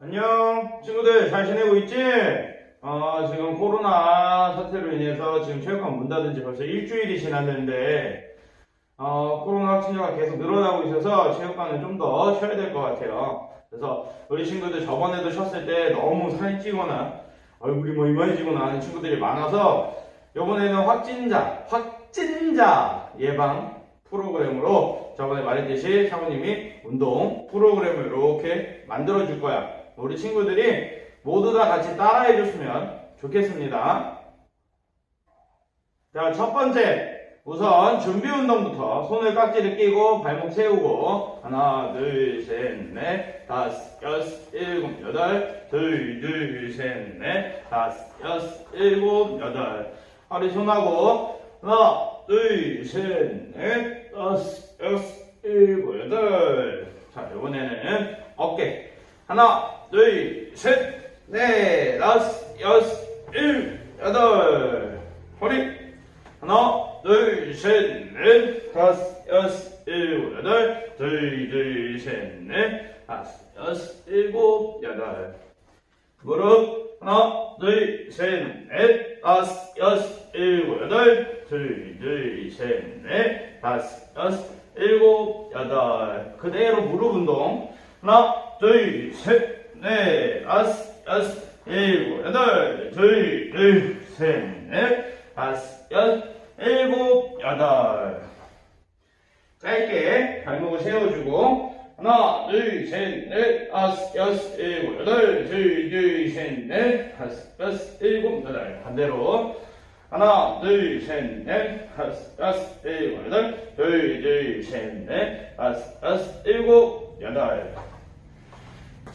안녕 친구들 잘 지내고 있지? 어, 지금 코로나 사태로 인해서 지금 체육관 문 닫은 지 벌써 일주일이 지났는데 어, 코로나 확진자가 계속 늘어나고 있어서 체육관은 좀 더 쉬어야 될 것 같아요. 그래서 우리 친구들 저번에도 쉬었을 때 너무 살이 찌거나 얼굴이 뭐 이만해지거나 하는 친구들이 많아서 이번에는 확진자, 확진자 예방 프로그램으로 저번에 말했듯이 사모님이 운동 프로그램을 이렇게 만들어 줄 거야. 우리 친구들이 모두 다 같이 따라해 줬으면 좋겠습니다. 자, 첫 번째. 우선 준비 운동부터 손을 깍지를 끼고 발목 세우고 하나 둘 셋 넷 다섯 여섯 일곱 여덟 둘 둘 셋 넷 다섯 여섯 일곱 여덟 허리 손하고 하나 둘 셋 넷 다섯 여섯 일곱 여덟 자 이번에는 어깨 하나 둘 셋 넷 다섯 여섯 일곱 여덟. 허리. 하나, 둘, 셋, 넷, 다섯, 여섯, 일곱, 여덟, 둘, 둘, 셋, 넷, 다섯, 여섯, 일곱, 여덟. 무릎, 하나, 둘, 셋, 넷, 다섯, 여섯, 일곱, 여덟, 둘, 둘, 셋, 넷, 다섯, 여섯, 일곱, 여덟. 그대로 무릎 운동. 하나, 둘, 셋, 넷, 다섯, 여섯, 일곱, 여덟, 둘, 둘, 셋, 넷, 다섯, 여섯, 일곱, 여덟. 짧게 발목을 세워주고 하나, 둘, 셋, 넷, 다섯, 여섯, 일곱, 여덟, 둘, 둘, 셋, 넷, 다섯, 여섯, 일곱, 여덟. 반대로 하나, 둘, 셋, 넷, 다섯, 여섯, 일곱, 여덟, 둘, 둘, 셋, 넷, 다섯, 여섯, 일곱, 여덟.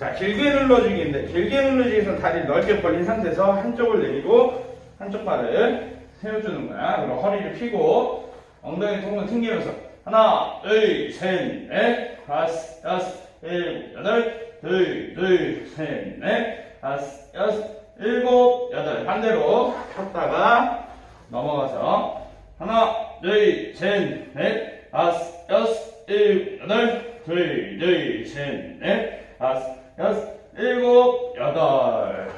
자, 길게 눌러주기인데, 길게 눌러주기에서 다리 넓게 벌린 상태에서 한쪽을 내리고, 한쪽 발을 세워주는 거야. 그리고 허리를 펴고, 엉덩이 통로 튕기면서, 하나, 둘, 셋, 넷, 다섯, 여섯, 일곱, 여덟, 둘, 둘, 셋, 넷, 다섯, 여섯, 일곱, 여덟. 반대로 폈다가 넘어가서, 하나, 둘, 셋, 넷, 다섯, 여섯, 일곱, 여덟, 둘, 둘, 셋, 넷, 다섯, 여섯, 일곱, 여덟.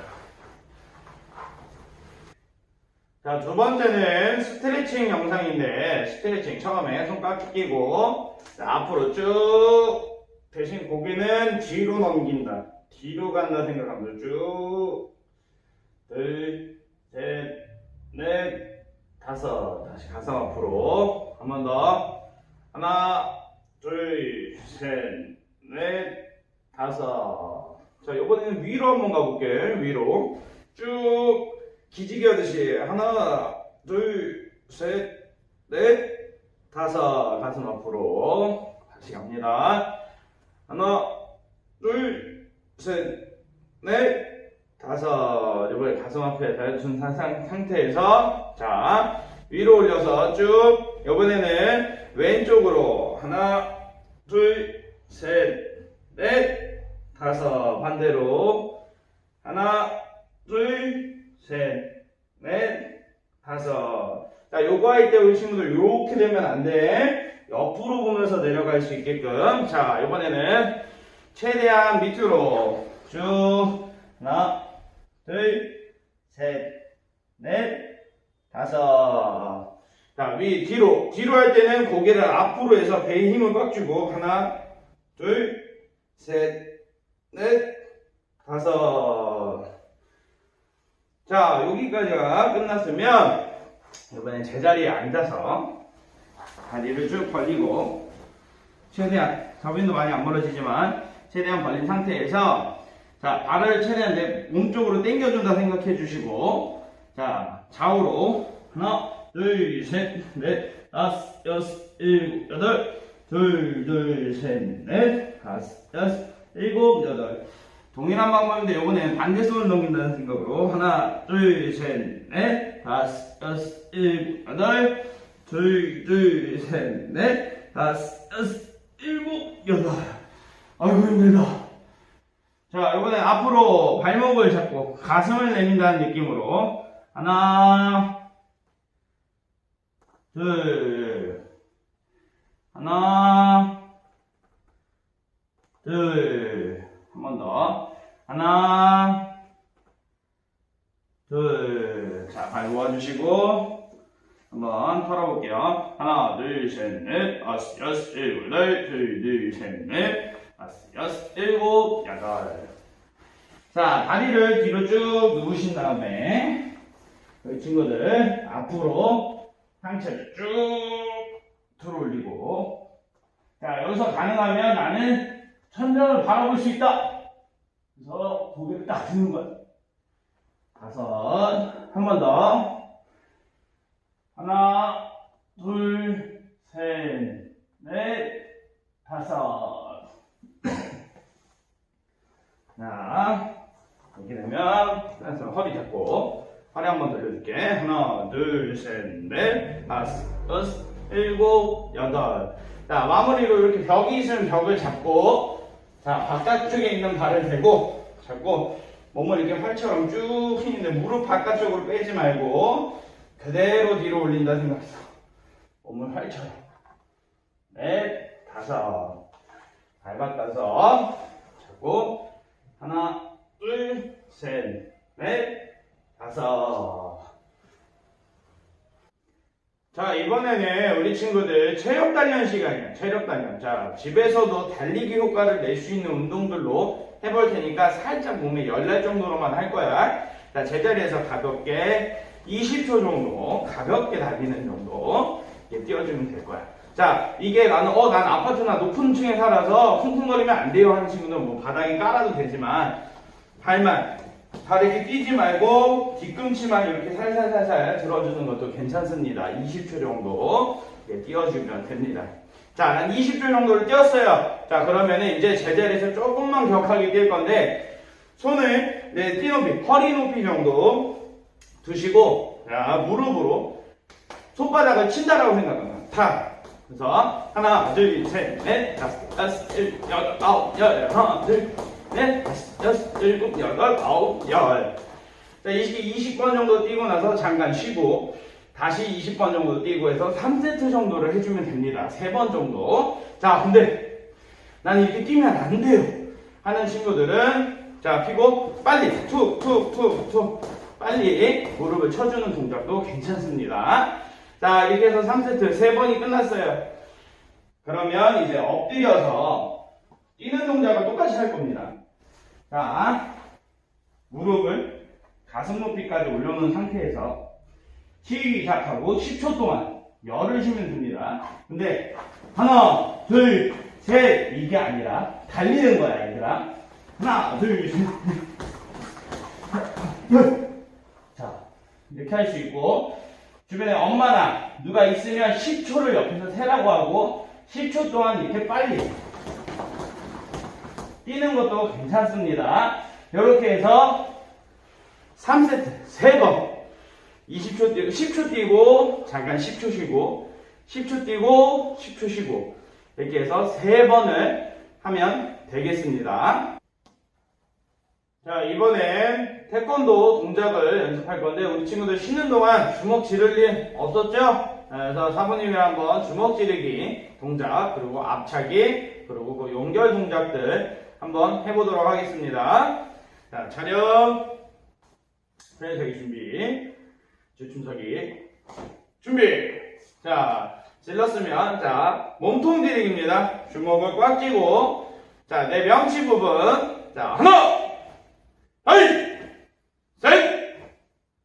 자, 두 번째는 스트레칭 영상인데, 스트레칭 처음에 손깍지 끼고, 자, 앞으로 쭉, 대신 고개는 뒤로 넘긴다. 뒤로 간다 생각하면서 쭉, 둘, 셋, 넷, 다섯. 다시 가슴 앞으로. 한 번 더. 하나, 둘, 셋, 넷, 다섯. 자, 이번에는 위로 한번 가볼게. 위로. 쭉 기지개 하듯이 하나, 둘, 셋, 넷, 다섯. 가슴 앞으로. 다시 갑니다. 하나, 둘, 셋, 넷, 다섯. 이번에 가슴 앞에 상- 상태에서 자, 위로 올려서 쭉. 이번에는 왼쪽으로 하나, 둘, 셋, 넷, 다섯 반대로. 하나 둘셋넷 다섯. 자 요거 할 때 우리 친구들 요렇게 되면 안돼. 옆으로 보면서 내려갈 수 있게끔. 자 이번에는 최대한 밑으로 쭉. 하나 둘셋넷 다섯. 자 위 뒤로. 뒤로 할 때는 고개를 앞으로 해서 배에 힘을 꽉 주고 하나 둘 셋, 넷, 다섯. 자, 여기까지가 끝났으면, 이번엔 제자리에 앉아서, 다리를 쭉 벌리고, 최대한, 접인도 많이 안 멀어지지만, 최대한 벌린 상태에서, 자, 발을 최대한 내 몸쪽으로 당겨준다 생각해 주시고, 자, 좌우로, 하나, 둘, 셋, 넷, 다섯, 여섯, 일곱, 여덟, 둘, 둘, 셋, 넷, 다섯, 여섯, 일곱, 여덟. 동일한 방법인데 이번엔 반대손을 넘긴다는 생각으로 하나, 둘, 셋, 넷, 다섯, 여섯, 일곱, 여덟, 둘, 둘, 셋, 넷, 다섯, 여섯, 일곱, 여덟. 아이고 힘들다. 자, 이번엔 앞으로 발목을 잡고 가슴을 내민다는 느낌으로 하나, 둘, 하나, 둘, 한 번 더. 하나, 둘. 자, 발 모아주시고, 한번 털어볼게요. 하나, 둘, 셋, 넷, 다섯, 여섯, 일곱, 여덟, 둘, 둘, 셋, 넷, 다섯, 여섯, 일곱, 여덟. 자, 다리를 뒤로 쭉 누우신 다음에, 우리 친구들 앞으로 상체를 쭉 들어 올리고, 자, 여기서 가능하면 나는 천장을 바라볼 수 있다. 그래서 고개를 딱 드는 거야. 다섯, 한 번 더. 하나, 둘, 셋, 넷, 다섯. 자, 이렇게 되면, 그래서 허리 잡고, 허리 한 번 돌려줄게. 하나, 둘, 셋, 넷, 다섯, 여섯, 일곱, 여덟. 자, 마무리로 이렇게 벽이 있으면 벽을 잡고, 자, 바깥쪽에 있는 발을 대고, 잡고, 몸을 이렇게 활처럼 쭉 휘는데 무릎 바깥쪽으로 빼지 말고, 그대로 뒤로 올린다 생각해서, 몸을 활처럼. 넷, 다섯. 발 바꿔서, 잡고, 하나, 둘, 셋, 넷, 다섯. 자, 이번에는 우리 친구들 체력 단련 시간이야. 체력 단련. 자, 집에서도 달리기 효과를 낼 수 있는 운동들로 해볼 테니까 살짝 몸에 열날 정도로만 할 거야. 자, 제자리에서 가볍게 20초 정도 가볍게 달리는 정도 이렇게 뛰어주면 될 거야. 자, 이게 나는 어, 난 아파트나 높은 층에 살아서 쿵쿵거리면 안 돼요 하는 친구는 뭐 바닥에 깔아도 되지만 발만 발 이렇게 뛰지 말고 뒤꿈치만 이렇게 살살살살 들어주는 것도 괜찮습니다. 20초 정도 이렇게 뛰어주면 됩니다. 자, 난 20초 정도를 뛰었어요. 자, 그러면은 이제 제자리에서 조금만 격하게 뛸 건데 손을 내 뛰높이, 허리 높이 정도 두시고 자, 무릎으로 손바닥을 친다라고 생각합니다. 다. 그래서 하나, 둘, 셋, 넷, 다섯, 여섯, 일곱, 여덟, 아홉, 열, 하나, 둘, 넷, 다섯, 여섯, 일곱, 여덟, 아홉, 열. 자, 20, 20번 정도 뛰고 나서 잠깐 쉬고 다시 20번 정도 뛰고 해서 3세트 정도를 해주면 됩니다. 3번 정도. 자, 근데 난 이렇게 뛰면 안 돼요. 하는 친구들은 자, 피고 빨리 툭, 툭, 툭, 툭 빨리 무릎을 쳐주는 동작도 괜찮습니다. 자, 이렇게 해서 3세트 3번이 끝났어요. 그러면 이제 엎드려서 뛰는 동작을 똑같이 할 겁니다. 자, 무릎을 가슴 높이까지 올려놓은 상태에서 시작하고 10초 동안 열을 쉬면 됩니다. 근데 하나, 둘, 셋 이게 아니라 달리는 거야, 얘들아. 하나, 둘, 셋, 넷. 자, 이렇게 할 수 있고 주변에 엄마나 누가 있으면 10초를 옆에서 세라고 하고 10초 동안 이렇게 빨리 뛰는 것도 괜찮습니다. 이렇게 해서 3세트 3번 20초 뛰고 10초 뛰고 잠깐 10초 쉬고 10초 뛰고 10초 쉬고 이렇게 해서 3번을 하면 되겠습니다. 자 이번엔 태권도 동작을 연습할 건데 우리 친구들 쉬는 동안 주먹 지를 일 없었죠? 그래서 사부님이랑 한번 주먹 지르기 동작 그리고 앞차기 그리고 그 연결 동작들 한번 해보도록 하겠습니다. 자 촬영. 프레임 서기 준비. 주춤서기 준비. 자 질렀으면 자 몸통 디귿입니다. 주먹을 꽉 쥐고. 자 내 명치 부분. 자 하나. 하이. 셋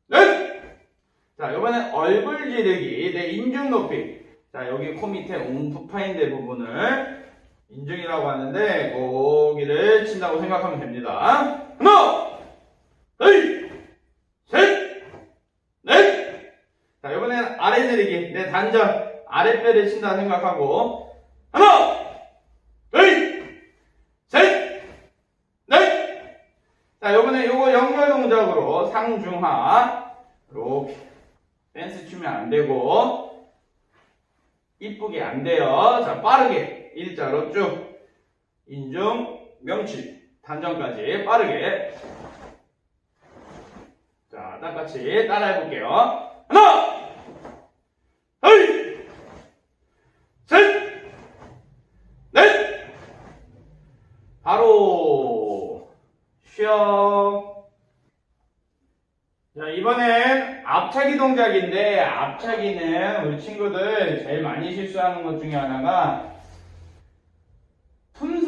넷자 이번엔 얼굴 지르기 내 인중 높이. 자 여기 코 밑에 옴프파인 데 부분을 인중이라고 하는데 거기를 친다고 생각하면 됩니다 하나 하이 셋, 넷. 자, 이번엔 아래 내리기. 내 단전. 아랫배를 친다 생각하고. 하나, 둘, 셋, 넷. 자, 이번엔 요거 연결 동작으로 상중하. 이렇게. 댄스 추면 안 되고. 이쁘게 안 돼요. 자, 빠르게. 일자로 쭉. 인중, 명치. 단전까지 빠르게. 자, 똑같이 따라해 볼게요. 하나, 둘, 셋, 넷. 바로 쉬어. 자, 이번엔 앞차기 동작인데, 앞차기는 우리 친구들 제일 많이 실수하는 것 중에 하나가,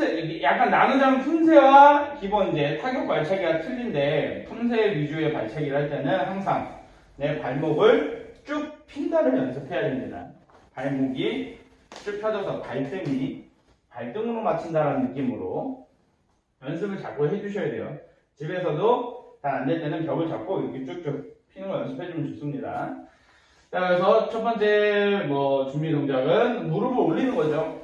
품새, 약간 나누자면 품새와 기본 이제 타격 발차기가 틀린데, 품새 위주의 발차기를 할 때는 항상 내 발목을 쭉 핀다를 연습해야 됩니다. 발목이 쭉 펴져서 발등이 발등으로 맞춘다는 느낌으로 연습을 자꾸 해주셔야 돼요. 집에서도 잘 안 될 때는 벽을 잡고 이렇게 쭉쭉 피는 거 연습해주면 좋습니다. 자, 그래서 첫 번째 뭐 준비 동작은 무릎을 올리는 거죠.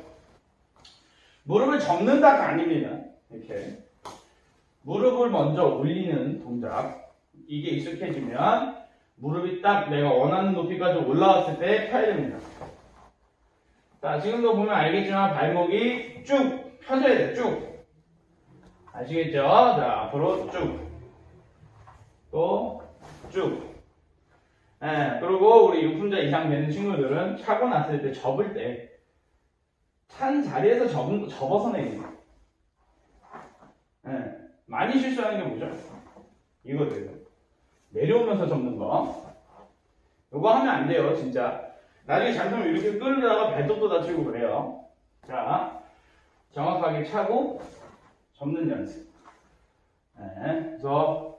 무릎을 접는다가 아닙니다. 이렇게 무릎을 먼저 올리는 동작. 이게 익숙해지면 무릎이 딱 내가 원하는 높이까지 올라왔을 때 펴야 됩니다. 자, 지금도 보면 알겠지만 발목이 쭉 펴져야 돼요. 쭉. 아시겠죠? 자, 앞으로 쭉. 또, 쭉. 예, 그리고 우리 6분자 이상 되는 친구들은 차고 났을 때 접을 때, 찬 자리에서 접, 접어서 내립니다. 예, 많이 실수하는 게 뭐죠? 이거예요. 내려오면서 접는 거. 이거 하면 안 돼요, 진짜. 나중에 잘못하면 이렇게 끌다가 발톱도 다치고 그래요. 자, 정확하게 차고 접는 연습. 네, 그래서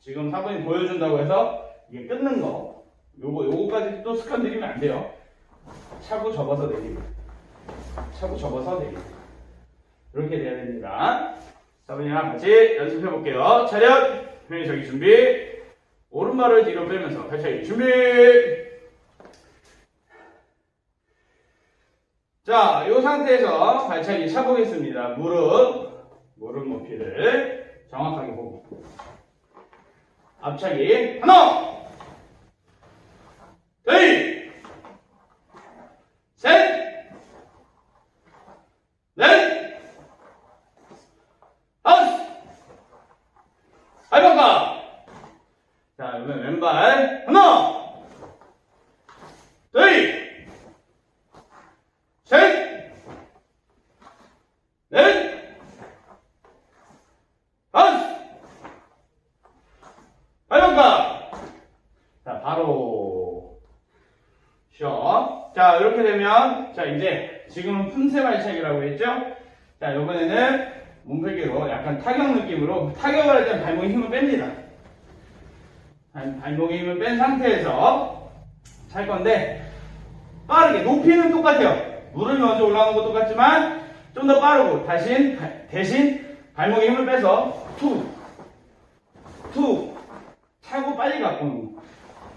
지금 사부님 보여준다고 해서 이게 끊는 거. 요거, 요거까지 또 습관 들이면 안 돼요. 차고 접어서 내리고. 차고 접어서 내리고. 이렇게 돼야 됩니다. 사부님이랑 같이 연습해 볼게요. 차렷! 회의 저기 준비. 오른발을 뒤로 빼면서 발차기 준비! 자, 이 상태에서 발차기 차보겠습니다. 무릎, 무릎 높이를 정확하게 보고. 앞차기, 하나! 둘! 셋! 넷! 다섯! 발바닥! 자, 이번엔 왼발, 하나! 둘! 셋, 넷, 다섯, 발목각. 자, 바로 쉬어. 자, 이렇게 되면 자 이제 지금은 품새 발차기라고 했죠? 자, 이번에는 몸풀기로 약간 타격 느낌으로 타격을 할 때는 발목에 힘을 뺍니다. 발- 발목에 힘을 뺀 상태에서 찰 건데 빠르게 높이는 똑같아요. 무릎이 먼저 올라오는 것도 똑같지만 좀 더 빠르고 대신 발- 대신 발목에 힘을 빼서 투, 투 차고 빨리 갖고 오는 거.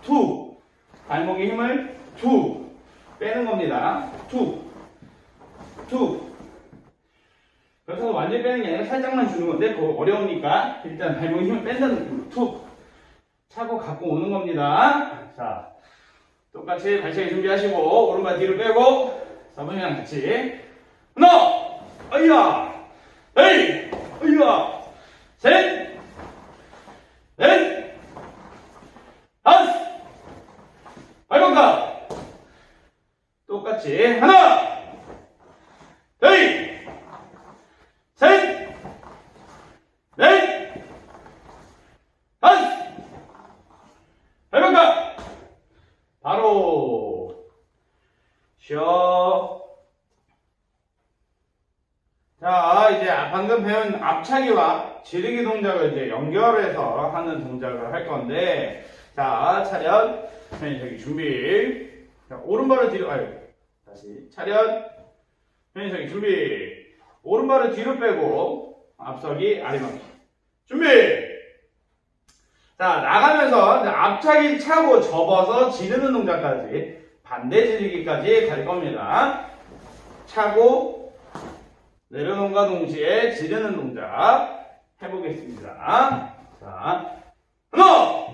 투 발목에 힘을 투 빼는 겁니다. 투, 투. 그래서 완전히 빼는 게 아니라 살짝만 주는 건데 그거 어려우니까 일단 발목에 힘을 뺀다는 느낌으로. 투. 차고 갖고 오는 겁니다. 자. 똑같이 발차기 준비하시고 오른발 뒤로 빼고 사부님이랑 같이. 하나. 아이야. 에이 아이야. 셋 넷 다섯 발목각 똑 같이 하나 둘셋넷 다섯 발목각 바로 쉬어. 자, 이제 방금 배운 앞차기와 지르기 동작을 이제 연결해서 하는 동작을 할 건데, 자, 차렷. 네, 저기 준비. 자, 오른발을 뒤로, 아유, 다시. 차렷. 네, 저기 준비. 오른발을 뒤로 빼고, 앞서기, 아래막기. 준비! 자, 나가면서 앞차기 차고 접어서 지르는 동작까지 반대 지르기까지 갈 겁니다. 차고 내려놓은과 동시에 지르는 동작 해보겠습니다. 자, 하나!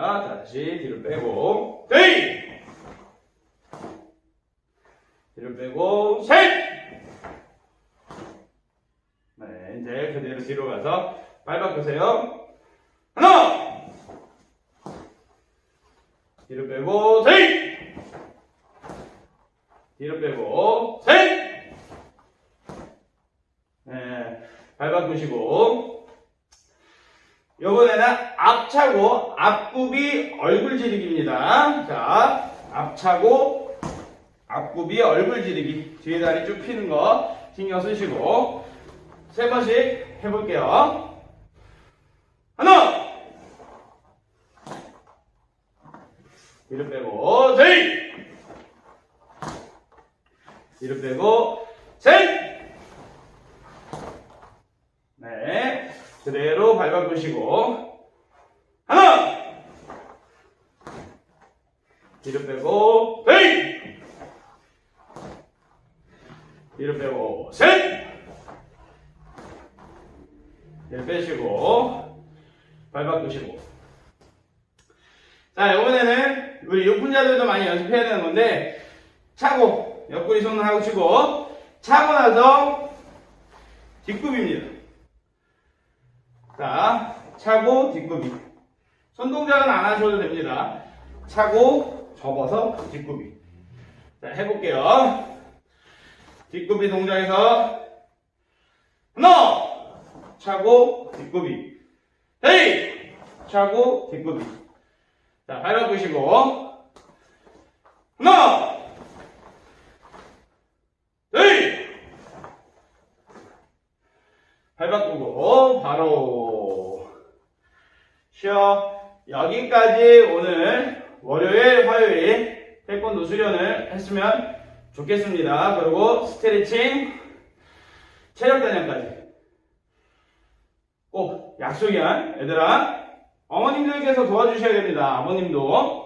자, 다시 뒤로 빼고, 둘! 뒤로 빼고, 셋! 네, 이제 그대로 뒤로 가서 발 바꾸세요. 하나! 뒤로 빼고, 셋! 뒤로 빼고, 셋! 네, 발 바꾸시고 요번에는 앞차고 앞굽이 얼굴 지르기입니다. 자, 앞차고 앞굽이 얼굴 지르기 뒤에 다리 쭉 피는 거 신경 쓰시고 세 번씩 해볼게요. 하나 뒤로 빼고 셋 뒤로 빼고 셋 네. 그대로 발 바꾸시고. 하나! 뒤로 빼고, 셋! 뒤로 빼고, 셋! 뒤로 빼시고, 발 바꾸시고. 자, 이번에는 우리 육분자들도 많이 연습해야 되는 건데, 차고, 옆구리 손을 하고 치고, 차고 나서 뒷굽입니다. 자, 차고 뒷굽이. 손 동작은 안 하셔도 됩니다. 차고 접어서 뒷굽이. 자, 해볼게요. 뒷굽이 동작에서 하나, 차고 뒷굽이. 헤이, 차고 뒷굽이. 자, 발을 보시고 하나, 헤이. 발 바꾸고 바로 쉬어 여기까지 오늘 월요일 화요일 태권도 수련을 했으면 좋겠습니다. 그리고 스트레칭 체력 단련까지. 꼭 약속이야 얘들아 어머님들께서 도와주셔야 됩니다. 아버님도